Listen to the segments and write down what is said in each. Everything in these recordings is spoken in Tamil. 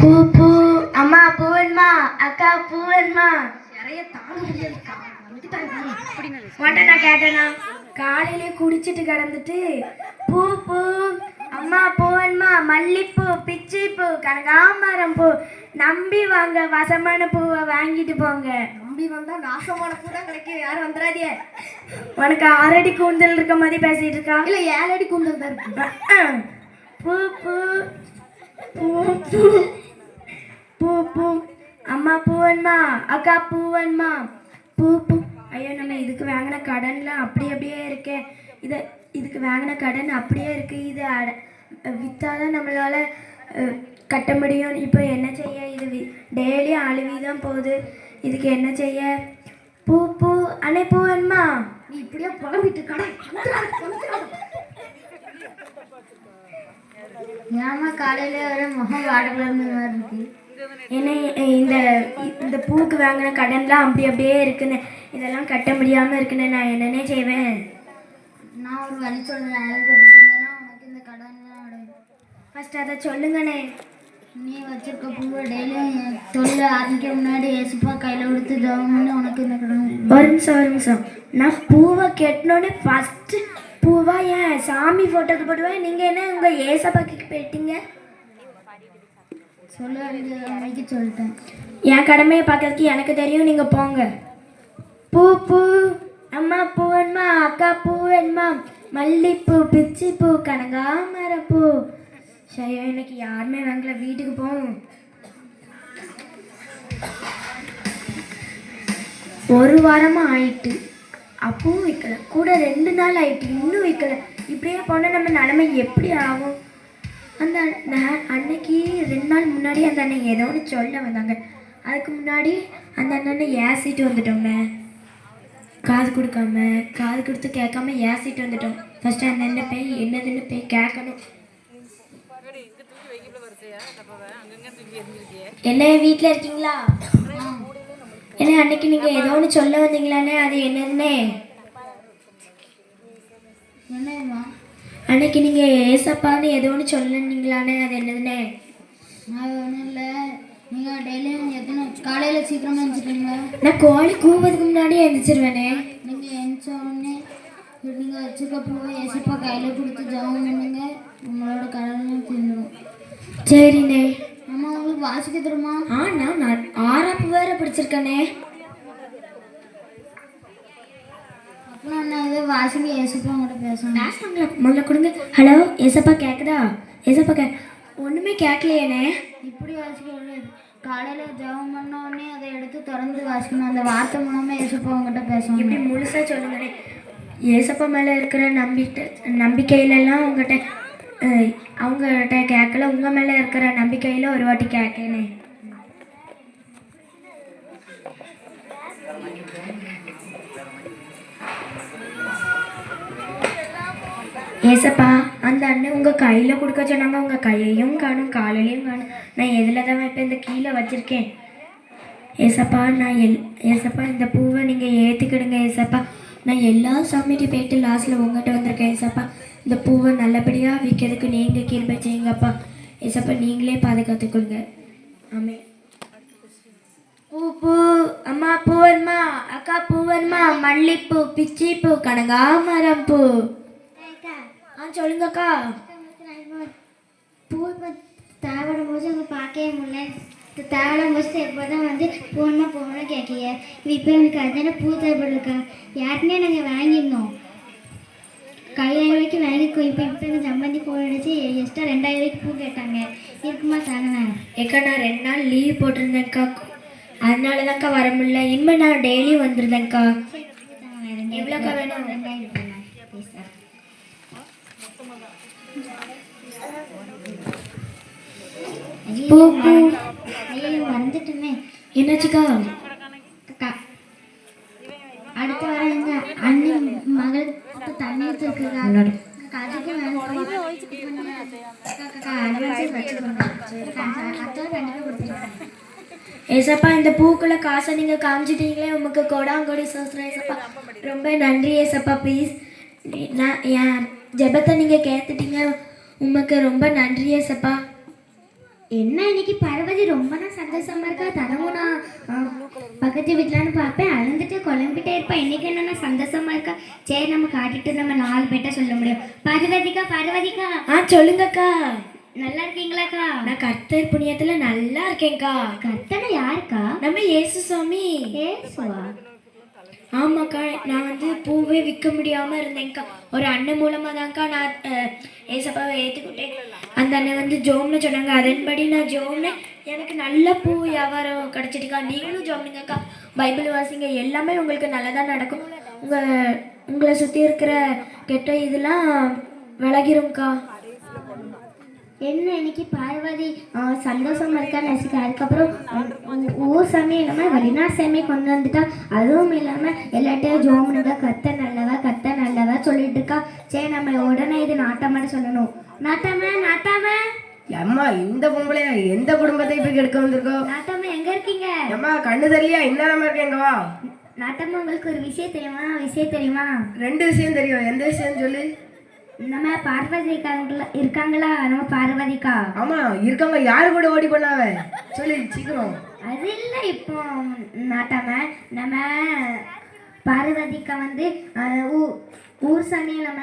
பூ பூ. அம்மா பூவன்மா அக்கா பூவன்மா உன்ட்ட நான் கேட்டேனா? காலையிலே குடிச்சிட்டு கிடந்துட்டு பூ பூ. அம்மா பூவன்மா மல்லிப்பூ பிச்சிப்பூ கனகாமரம் பூ. நம்பி வாங்க வசமான பூவை வாங்கிட்டு போங்க. நம்பி வந்தா நாசமான பூ தான் கிடைக்கும். யாரும் வந்துடாதீங்க உனக்கு ஆறடி கூந்தல் இருக்க மாதிரி பேசிட்டு இருக்கா? இல்ல ஏழு அடி கூந்தல் தான் இருக்கு. பூ பூ. பூ பூ. பூ பூ. அம்மா பூவன்மா அக்கா பூவன்மா பூ பூ. ஐயோ நம்ம இதுக்கு வாங்கின கடன்லாம் அப்படி அப்படியே இருக்கே. இதை இதுக்கு வாங்கின கடன் அப்படியே இருக்கு. இது அட விற்றாதான் நம்மளால கட்ட முடியும். இப்போ என்ன செய்ய? இது டெய்லி அழுவி தான் போகுது. இதுக்கு என்ன செய்ய? பூ பூ. அண்ணே பூவன்மா நீ இப்படியே புலம்பிட்டு கடை ஏமா காலையில வர முகம் மாதிரி இருக்கு ஏன்னா இந்த இந்த பூக்கு வாங்கின கடன்லாம் அப்படி அப்படியே இருக்குன்னு இதெல்லாம் கட்ட முடியாமல் இருக்குன்னு நான் என்னன்னே செய்வேன். நான் ஒரு வழி எப்படி செஞ்சேன்னா உனக்கு இந்த கடன்லாம் அடையும் ஃபர்ஸ்ட் அதை சொல்லுங்கண்ணே. நீ வச்சிருக்க பூவை டெய்லியும் தொழில் ஆரம்பிக்க முன்னாடி ஏசுப்பா கையில் கொடுத்து பண்ணி உனக்கு இந்த கடன். ஒரு நிமிஷம் ஒரு நிமிஷம். நான் பூவை கெட்டினோடனே ஃபஸ்ட்டு பூவா ஏன் சாமி ஃபோட்டோக்கு போடுவேன் நீங்கள் என்ன உங்கள் ஏசப்பாக்கு போயிட்டீங்க? சொல்ல வேண்டிய அன்னைக்கு சொல்லிட்டேன். என் கடமையை பார்க்கறதுக்கு எனக்கு தெரியும் நீங்கள் போங்க. பூ பூ அம்மா பூவன்மா அக்கா பூவன்மா மல்லிப்பூ பிச்சிப்பூ கனகாமரம் பூ. சரி எனக்கு யாருமே வாங்கல. வீட்டுக்கு போவோம். ஒரு வாரமாக ஆயிட்டு. அப்பவும் வைக்கல. கூட ரெண்டு நாள் ஆயிட்டு இன்னும் வைக்கல. இப்படியே போனால் நம்ம நிலைமை எப்படி ஆகும்? அந்த நே- அன்னைக்கு ரெண்டு நாள் முன்னாடி அந்த அண்ணன் ஏதோ ஒன்று சொல்ல வந்தாங்க. அதுக்கு முன்னாடி அந்த அண்ணனை ஏசிட்டு வந்துட்டோங்க காது கொடுக்காம காது கொடுத்து கேட்காம ஏசிட்டு வந்துட்டோம். ஃபர்ஸ்ட் அந்த அண்ணன் போய் என்னதுன்னு போய் கேட்கணும். என்ன வீட்டில் இருக்கீங்களா? அன்னைக்கு நீங்கள் ஏதோ ஒன்று சொல்ல வந்தீங்களானே அது என்னதுன்னே என்னம்மா? அன்னைக்கு நீங்கள் ஏசப்பான்னு ஏதோ ஒன்று சொல்லனீங்களானே அது என்னதுன்னே நான் ஒன்றும் இல்லை. நீங்கள் டெய்லியும் எத்தனை காலையில் சீக்கிரமாக எழுந்துக்கிறீங்க நான் கோழி கூவதுக்கு முன்னாடியே எழுந்திரிச்சிருவேனே நீங்கள் எழுந்த உடனே நீங்கள் வச்சுருக்க பூவை ஏசப்பா கையில் கொடுத்து ஜெபம் பண்ணுங்க. உங்களோட கடனும் தீர்ந்துடும் சரிண்ணே. அம்மா உங்களுக்கு வாசிக்க தருமா ஆ நான் நான் ஆறாப்பு வேற படிச்சிருக்கேனே. வாசிக்க ஏசப்பா உங்கள்கிட்ட பேசணும். பேசுனாங்களா முதல்ல கொடுங்க. ஹலோ ஏசப்பா கேட்குதா ஏசப்பா கே ஒன்றுமே கேட்கலையேண்ணே இப்படி வாசிக்க கூடாது காலையில் ஜெபம் பண்ண உடனே அதை எடுத்து திறந்து வாசிக்கணும். அந்த வார்த்தை மூலமாக ஏசப்பா உங்கள்கிட்ட பேசணும் இப்படி முழுசாக சொல்லுங்கண்ணே. ஏசப்பா மேலே இருக்கிற நம்பிக்கை நம்பிக்கையிலலாம் உங்கள்கிட்ட அவங்ககிட்ட கேட்கல உங்கள் மேலே இருக்கிற நம்பிக்கையில் ஒரு வாட்டி கேட்கணே ஏசப்பா அந்த அண்ணன் உங்கள் கையில் கொடுக்க சொன்னாங்க. உங்கள் கையையும் காணும் காலையிலையும் காணும். நான் எதில் தான் இப்போ இந்த கீழே வச்சுருக்கேன்? ஏசப்பா நான் எல் ஏசப்பா இந்த பூவை நீங்கள் ஏற்றுக்கிடுங்க ஏசப்பா. நான் எல்லா சாமிட்டு போயிட்டு லாஸ்ட்டில் உங்கள்கிட்ட வந்திருக்கேன் ஏசப்பா. இந்த பூவை நல்லபடியாக விற்கிறதுக்கு நீங்கள் கிருபை செய்யுங்கப்பா. ஏசப்பா நீங்களே பாதுகாத்துக்கொள்ளுங்க ஆமே பூ பூ அம்மா பூவன்மா அக்கா பூவன்மா மல்லிப்பூ பிச்சிப்பூ கனகாமரம் பூ. ஆ சொல்லுங்கக்கா. பூ தேவைப்படும் போது அங்கே பார்க்கவே முடியல. தேவையான போது எப்போ தான் வந்து போகணும் போகணும் கேட்கிய இப்போ எனக்கு அதான பூ தேவைப்படுக்கா யாருக்குமே நாங்கள் வாங்கியிருந்தோம். கையாயிரம் ரூபாய்க்கு வாங்கிக்கோ இப்போ இப்போ எங்கள் சம்பந்தி ஃபோன் அடிச்சு எக்ஸ்ட்ரா ரெண்டாயிரம் ரூபாய்க்கு பூ கேட்டாங்க. இருக்குமா தாங்கண்ணா ஏக்கா நான் ரெண்டு நாள் லீவ் போட்டிருந்தேன்க்கா. அதனால தான்க்கா வர முடியல. இனிமேல் நான் டெய்லி வந்துருந்தேன்க்கா எவ்வளோக்கா வேணும்? ரெண்டாயிரம் பூ பூ ஐயோ வந்துட்டுமே. என்னாச்சுக்கா? அடுத்த வாரம் அண்ணன் மகளுக்கு தண்ணி ஊற்றுருக்குக்கா அதுக்கு ஏசப்பா இந்த பூக்குள்ள காசை நீங்கள் காமிச்சிட்டீங்களே உமக்கு கொடாங்கொடி சோசுரம் ஏசப்பா. ரொம்ப நன்றி ஏசப்பா ப்ளீஸ் நான் என் ஜெபத்தை நீங்கள் கேட்டுட்டீங்க. உமக்கு ரொம்ப நன்றி ஏசப்பா. என்ன இன்னைக்கு பார்வதி ரொம்ப நான் சந்தோஷமா இருக்கா? தரமுனா பக்கத்து வீட்டிலான்னு பார்ப்பேன். அழுந்துட்டு குழம்பிட்டே இருப்பா. இன்னைக்கு என்ன சந்தோஷமா இருக்கா? சரி நம்ம காட்டிட்டு நம்ம நாலு பேர்ட்ட சொல்ல முடியும். பார்வதிக்கா பார்வதிக்கா. ஆ சொல்லுங்கக்கா. நல்லா இருக்கீங்களாக்கா? நான் கர்த்தர் புண்ணியத்துல நல்லா இருக்கேன்க்கா. கத்தனை யாருக்கா? நம்ம இயேசு சுவாமி. ஏசுவா ஆமாக்கா நான் வந்து பூவே விற்க முடியாம இருந்தேன்க்கா. ஒரு அண்ணன் மூலமா தான்க்கா நான் ஏசப்பாவை ஏற்றுக்கிட்டேன் அந்த அண்ணன் வந்து ஜோம்னு சொன்னாங்க. அதன்படி நான் ஜோம்னு எனக்கு நல்ல பூ வியாபாரம் கிடச்சிட்டுக்கா. நீங்களும் ஜோம்னுங்கக்கா. பைபிள் வாசிங்க எல்லாமே உங்களுக்கு நல்லதாக நடக்கும். உங்கள் உங்களை சுற்றி இருக்கிற கெட்ட இதெல்லாம் விலகிரும்க்கா. என்ன இன்னைக்கு பார்வதி ஆ, சந்தோஷமா இருக்கா நசிக்கா அதுக்கப்புறம் ஊர் சாமி இல்லாமல் வெளிநாட்டு சாமி கொண்டு வந்துட்டா? அதுவும் இல்லாமல் எல்லாட்டையும் ஜோமுனுங்க கத்த நல்லவ கத்த நல்லவ சொல்லிட்டு இருக்கா. சரி நம்ம உடனே இது நாட்டாமன்னு சொல்லணும். நாட்டாம நாட்டாம? அம்மா இந்த பொம்பளை எந்த குடும்பத்தை இப்ப கெடுக்க வந்திருக்கோம் நாட்டாம எங்க இருக்கீங்க? அம்மா கண்ணு தெரியலையா? இன்னும் இருக்கேங்க வா. நாட்டாம உங்களுக்கு ஒரு விஷயம் தெரியுமா? விஷயம் தெரியுமா? ரெண்டு விஷயம் தெரியும். எந்த விஷயம் சொல்லு. நம்ம பார்வதி இருக்காங்களா? இருக்காங்களா நம்ம பார்வதிக்கா? ஆமா இருக்காங்க யாரு கூட ஓடி பண்ணாவ சொல்லு சீக்கிரம். அது இல்லை இப்போ நாட்டாம நம்ம பார்வதிக்கா வந்து ஊர் சாமியை நம்ம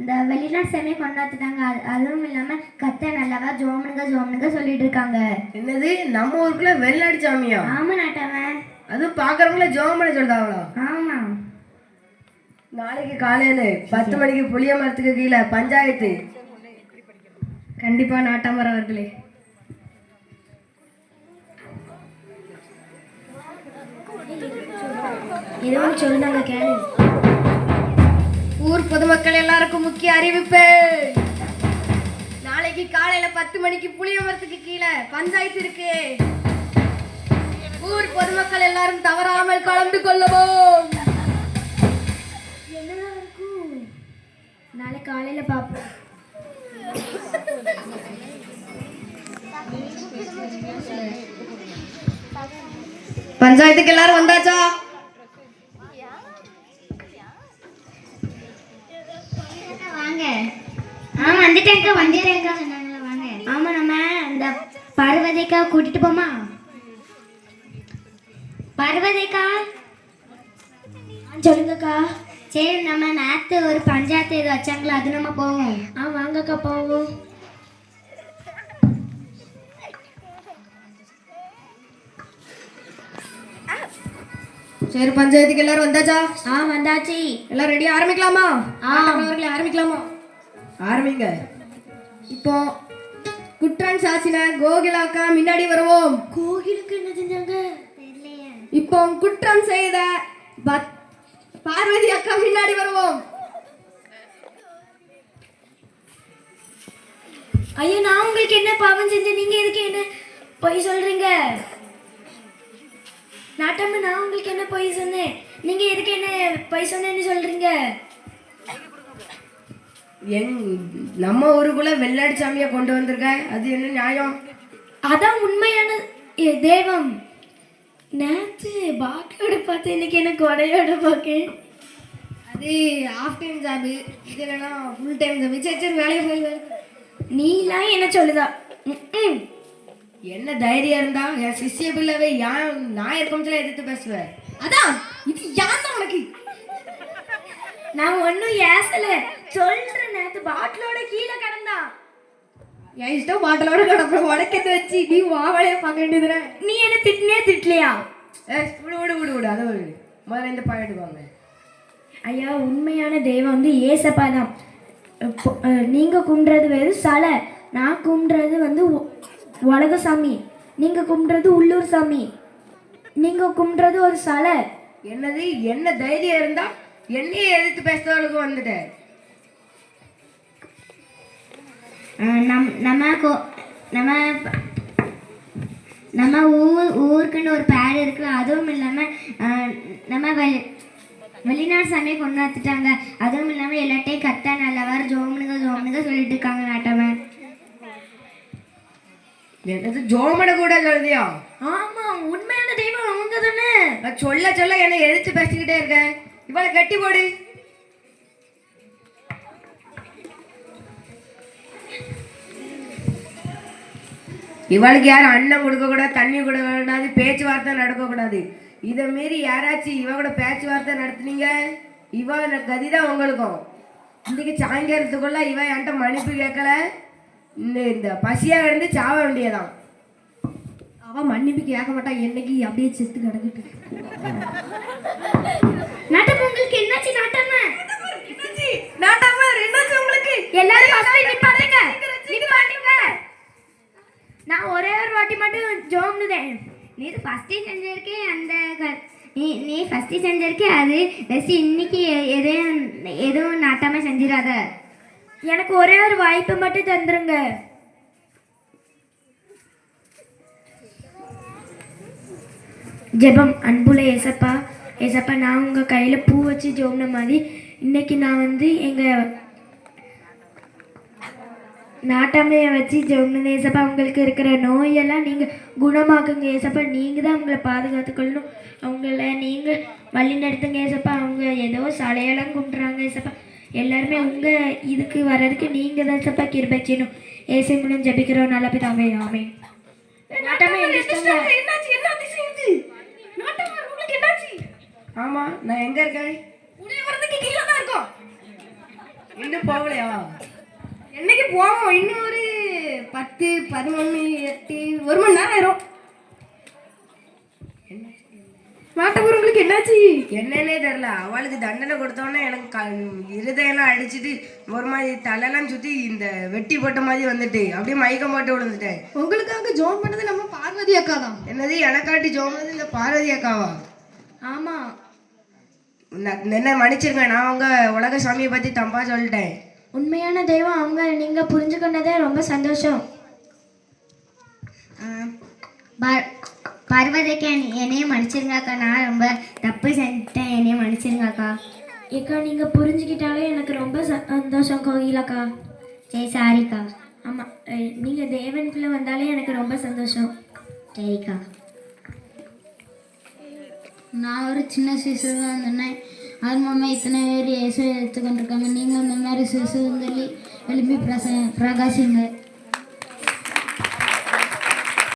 இந்த வெளிநாட்டு சாமியை கொண்டாந்துட்டாங்க. அது அதுவும் இல்லாமல் கத்த நல்லவா ஜோமனுங்க ஜோமனுங்க சொல்லிட்டு இருக்காங்க. என்னது? நம்ம ஊருக்குள்ள வெள்ளடி சாமியா? ஆமா நாட்டாம அதுவும் பாக்குறவங்கள ஜோமனை சொல்றாங்களா? ஆமா. நாளைக்கு காலையில பத்து மணிக்கு புளிய மரத்துக்கு கீழே பஞ்சாயத்து. கண்டிப்பா நாட்டாமர் அவர்களே. ஏதோ ஒன்று சொல்லுனாங்க கேளு. ஊர் பொதுமக்கள் எல்லாருக்கும் முக்கிய அறிவிப்பு. நாளைக்கு காலையில பத்து மணிக்கு புளிய மரத்துக்கு கீழே பஞ்சாயத்து இருக்கு. ஊர் பொதுமக்கள் எல்லாரும் தவறாமல் கலந்து கொள்ளவும். என்னதான் இருக்கும் நாளை காலையில் பார்ப்போம் பஞ்சாயத்துக்கு எல்லாரும் வந்தாச்சா? வாங்க. ஆ வந்துட்டேங்க்கா வந்துட்டேங்க்கா சொன்னாங்களா வாங்க. ஆமா நம்ம இந்த பார்வதிக்கா கூட்டிட்டு போமா? பார்வதிக்கா? சொல்லுங்கக்கா. சரி நம்ம நேத்து ஒரு பஞ்சாயத்து இது வச்சாங்களா அது நம்ம போவோம். ஆ வாங்கக்கா போவோம். சரி பஞ்சாயத்துக்கு எல்லாரும் வந்தாச்சா? ஆ வந்தாச்சு. எல்லாம் ரெடி ஆரம்பிக்கலாமா? ஆ. அவர்களை ஆரம்பிக்கலாமா? ஆரம்பிங்க. இப்போ குற்றான் சாசின கோகிலாக்கா முன்னாடி வருவோம். கோயிலுக்கு என்ன செஞ்சாங்க? இப்போ குற்றம் செய்த பத்- பார்வதி அக்கா முன்னாடி வருவோம். ஐயோ நான் உங்களுக்கு என்ன பாவம் செஞ்சேன்? நீங்க எதுக்கு என்ன பொய் சொல்றீங்க? நாட்டம்மா நான் உங்களுக்கு என்ன பொய் சொன்னேன்? நீங்க எதுக்கு என்ன பொய் சொன்னேன்னு சொல்றீங்க? எங் நம்ம ஊருக்குள்ள வெள்ளாடி சாமியை கொண்டு வந்திருக்க அது என்ன நியாயம்? அதான் உண்மையான தெய்வம். நேத்து பாட்டிலோட பார்த்து இன்னைக்கு என்ன கொடையோட பார்க்கேன். அது ஆஃப் டைம் ஜாபு இது இல்லைன்னா ஃபுல் டைம் ஜாபு சரி சரி வேலையை போய் வேலை. நீலாம் என்ன சொல்லுதா? என்ன தைரியம் இருந்தா என் சிஷ்ய பிள்ளைவை யான் நான் இருக்கம்ல எதிர்த்து பேசுவேன் அதான் இது யான் தான் உனக்கு? நான் ஒன்றும் ஏசல. சொல்றேன் நேத்து பாட்டிலோட கீழே கிடந்தான் என் இஷ்டம் பாட்டிலோட கிடப்பேன் உடக்கத்தை வச்சு நீ வாவலையே பார்க்க வேண்டியதுனே நீ என்ன திட்டினே திட்டலையா? ஏ விடு விடு விடு விடு. அதை விடு முதல்ல இந்த பாயிண்ட் ஐயா உண்மையான தெய்வம் வந்து ஏசப்பா தான். இப்போ, அஹ், நீங்க கும்பிட்றது வேறு சலை. நான் கும்பிட்றது வந்து உலக சாமி நீங்க கும்பிட்றது உள்ளூர் சாமி. நீங்க கும்பிட்றது ஒரு சலை. என்னது? என்ன தைரியம் இருந்தா என்னையே எதிர்த்து பேசுறவளுக்கு வந்துட்டேன் நம் நம்ம கோ நம்ம நம்ம ஊர் ஊருக்குன்னு ஒரு பேர் இருக்குல்ல அதுவும் இல்லாமல் நம்ம வெளிநாடு சாமியை கொண்டு வந்துட்டாங்க அதுவும் இல்லாமல் எல்லாட்டையும் கத்தா நல்லவர் ஜோமனுங்க ஜோமனுங்க சொல்லிட்டு இருக்காங்க நாட்டவன். என்னது ஜோமனை கூட சொல்றியா ஆமா உண்மையான தெய்வம் அவங்க தானே. நான் சொல்ல சொல்ல என்னை எதிர்த்து பேசிக்கிட்டே இருக்கேன் இவளை கட்டி போடு. இவளுக்கு யாரும் அன்னம் கொடுக்கக்கூடாது தண்ணி கொடுக்கக்கூடாது பேச்சுவார்த்தை நடக்கக்கூடாது. இதை மீறி யாராச்சும் இவ கூட பேச்சுவார்த்தை நடத்துனீங்க? இவ கதி தான் உங்களுக்கும். இன்னைக்கு சாயங்காலத்துக்குள்ள இவ என்கிட்ட மன்னிப்பு கேட்கல. இந்த இந்த பசியா கிடந்து சாவ வேண்டியதான் அவ மன்னிப்பு கேட்க மாட்டா. என்னைக்கு அப்படியே செத்து கிடக்குட்டு நாட்டம் உங்களுக்கு என்னாச்சு? நாட்டம்மா நாட்டாம என்னாச்சு உங்களுக்கு? எல்லாரும் ஃபர்ஸ்ட் நிப்பாட்டுங்க. நிப்பாட்டுங்க. நான் ஒரே ஒரு வாட்டி மட்டும் ஜோம்னுதேன் நீ ஃபஸ்ட்டு செஞ்சிருக்கே அந்த நீ நீ ஃபஸ்ட்டு செஞ்சிருக்கே அது ஃபஸ்ட்டு இன்னைக்கு எதையும் எதுவும் நாட்டாமல் செஞ்சிடாத எனக்கு ஒரே ஒரு வாய்ப்பு மட்டும் தந்துருங்க. ஜெபம் அன்புல ஏசப்பா. ஏசப்பா நான் உங்கள் கையில் பூ வச்சு ஜோம்ன மாதிரி இன்னைக்கு நான் வந்து எங்கள் நாட்டாமையை வச்சு ஜோம்னது ஏசப்பா உங்களுக்கு இருக்கிற நோயெல்லாம் நீங்கள் குணமாக்குங்க ஏசப்பா. நீங்கள் தான் அவங்கள பாதுகாத்துக்கொள்ளணும். அவங்கள நீங்கள் வழி நடத்துங்க ஏசப்பா. அவங்க ஏதோ சலையெல்லாம் கும்பிட்றாங்க ஏசப்பா. எல்லாருமே உங்கள் இதுக்கு வர்றதுக்கு நீங்கள் தான் ஏசப்பா கிருபை செய்யணும். ஏசை மூலம் ஜபிக்கிறோம். நல்ல பிதாவே ஆமே நாட்டாமை எந்திரிச்சிட்டாங்க. என்னாச்சு? என்ன அதிசயம் இது நாட்டாம உங்களுக்கு என்னாச்சு? ஆமா நான் எங்க இருக்கேன்? உடைய வரதுக்கு கீழே தான் இருக்கோம். இன்னும் போகலையா? என்னைக்கு போவோம்? இன்னும் ஒரு பத்து பதினொன்று எட்டு ஒரு மணி நேரம் ஆயிரும். மாட்டப்பூர் உங்களுக்கு என்னாச்சு? என்னன்னே தெரியல. அவளுக்கு தண்டனை கொடுத்தோன்னே எனக்கு க இருதயெல்லாம் அடிச்சிட்டு ஒரு மாதிரி தலையெல்லாம் சுற்றி இந்த வெட்டி போட்ட மாதிரி வந்துட்டு அப்படியே மயக்கம் போட்டு விழுந்துட்டேன். உங்களுக்காக ஜோன் பண்ணது நம்ம பார்வதி அக்கா தான். என்னது எனக்காட்டி ஜோமது இந்த பார்வதி அக்காவா? ஆமாம் என்ன மன்னிச்சிருங்க நான் உங்க உலக சாமியை பற்றி தப்பா சொல்லிட்டேன். உண்மையான தெய்வம் அவங்க. நீங்கள் புரிஞ்சுக்கொண்டதே ரொம்ப சந்தோஷம். பார்வதிக்கு என்னையும் மன்னிச்சிருங்கக்கா. நான் ரொம்ப தப்பு செஞ்சுட்டேன் என்னையும் மன்னிச்சிருங்கக்கா. ஏக்கா நீங்கள் புரிஞ்சுக்கிட்டாலே எனக்கு ரொம்ப சந்தோஷம் கோகிலாக்கா. சரி சாரிக்கா ஆமாம் நீங்கள் தேவனுக்குள்ளே வந்தாலே எனக்கு ரொம்ப சந்தோஷம். சரிக்கா. நான் ஒரு சின்ன சிசு தான் அது இத்தனை பேர் இயேசு எடுத்துக்கொண்டிருக்காங்க. நீங்கள் இந்த மாதிரி சிசுன்னு சொல்லி எழுப்பி பிரச பிரகாசிங்க